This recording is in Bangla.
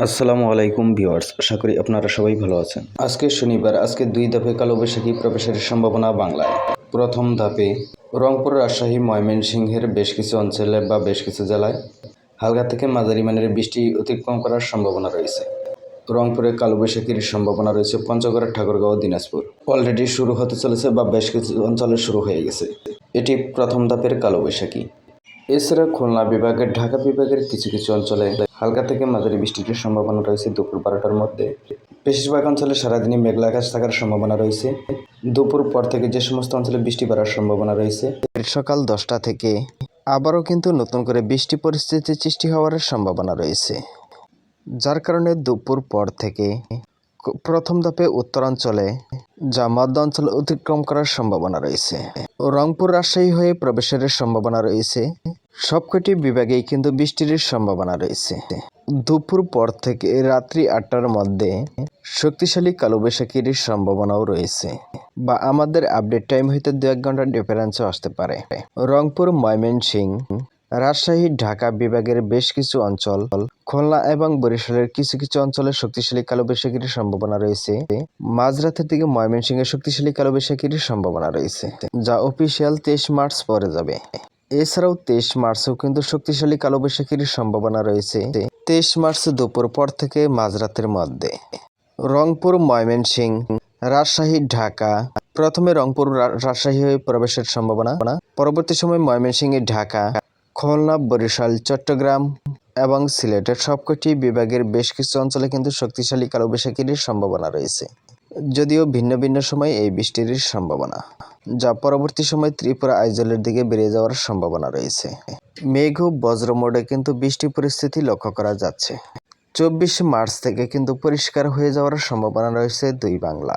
আসসালামু আলাইকুম ভিউয়ার্স, আশা করি আপনারা সবাই ভালো আছেন। আজকে শনিবার, আজকে দুই ধাপে কালোবৈশাখী প্রবেশের সম্ভাবনা বাংলায়। প্রথম ধাপে রংপুর, রাজশাহী, ময়মনসিংহের বেশ কিছু অঞ্চলে বা বেশ কিছু জেলায় হালকা থেকে মাঝারি মানের বৃষ্টি অতিক্রম করার সম্ভাবনা রয়েছে। রংপুরে কালোবৈশাখীর সম্ভাবনা রয়েছে পঞ্চগড় ঠাকুরগাঁও, দিনাজপুর। অলরেডি শুরু হতে চলেছে বা বেশ কিছু অঞ্চলে শুরু হয়ে গেছে। এটি প্রথম ধাপের কালোবৈশাখী। এছাড়া খুলনা বিভাগের, ঢাকা বিভাগের কিছু কিছু অঞ্চলে হালকা থেকে মাঝারি বৃষ্টির সম্ভাবনা রয়েছে দুপুর বারোটার মধ্যে। বেশিরভাগ অঞ্চলে সারাদিনই মেঘলা আকাশ থাকার সম্ভাবনা রয়েছে। দুপুর পর থেকে যে সমস্ত অঞ্চলে বৃষ্টি বাড়ার সম্ভাবনা রয়েছে। সকাল দশটা থেকে আবারও কিন্তু নতুন করে বৃষ্টি পরিস্থিতি সৃষ্টি হওয়ার সম্ভাবনা রয়েছে। যার কারণে দুপুর পর থেকে প্রথম ধাপে উত্তরাঞ্চলে যা মধ্য অঞ্চল অতিক্রম করার সম্ভাবনা রয়েছে। রংপুর রাজশাহী হয়ে প্রবেশের সম্ভাবনা রয়েছে। সবকটি বিভাগেই কিন্তু বৃষ্টির সম্ভাবনা রয়েছে। দুপুর পর থেকে রাত্রি আটটার মধ্যে শক্তিশালী কালবৈশাখীর সম্ভাবনাও রয়েছে বা আমাদের আপডেট টাইম হইতে দু এক ঘণ্টার ডিফারেন্সও আসতে পারে। রংপুর, ময়মনসিংহ রাজশাহী, ঢাকা বিভাগের বেশ কিছু অঞ্চল, খুলনা এবং বরিশালের কিছু কিছু অঞ্চলে শক্তিশালী কালবৈশাখীর সম্ভাবনা রয়েছে। মাঝরাতের দিকে ময়মনসিংহের শক্তিশালী কালবৈশাখীর সম্ভাবনা রয়েছে, যা অফিসিয়াল তেইশ মার্চ পরে যাবে। এছাড়াও তেইশ মার্চেও কিন্তু শক্তিশালী কালবৈশাখীর সম্ভাবনা রয়েছে। তেইশ মার্চ দুপুর পর থেকে মাঝরাতের মধ্যে। রংপুর, ময়মনসিংহ, রাজশাহী, ঢাকা, প্রথমে রংপুর রাজশাহী হয়ে প্রবেশের সম্ভাবনা। পরবর্তী সময় ময়মনসিংহে ঢাকা খুলনা, বরিশাল, চট্টগ্রাম এবং সিলেটের সবকটি বিভাগের বেশ কিছু অঞ্চলে কিন্তু শক্তিশালী কালবৈশাখীর সম্ভাবনা রয়েছে। যদিও ভিন্ন ভিন্ন সময় এই বৃষ্টির সম্ভাবনা, যা পরবর্তী সময় ত্রিপুরা আইজলের দিকে বেড়ে যাওয়ার সম্ভাবনা রয়েছে। মেঘ বজ্র মোডে কিন্তু বৃষ্টি পরিস্থিতি লক্ষ্য করা যাচ্ছে। চব্বিশ মার্চ থেকে কিন্তু পরিষ্কার হয়ে যাওয়ার সম্ভাবনা রয়েছে দুই বাংলা।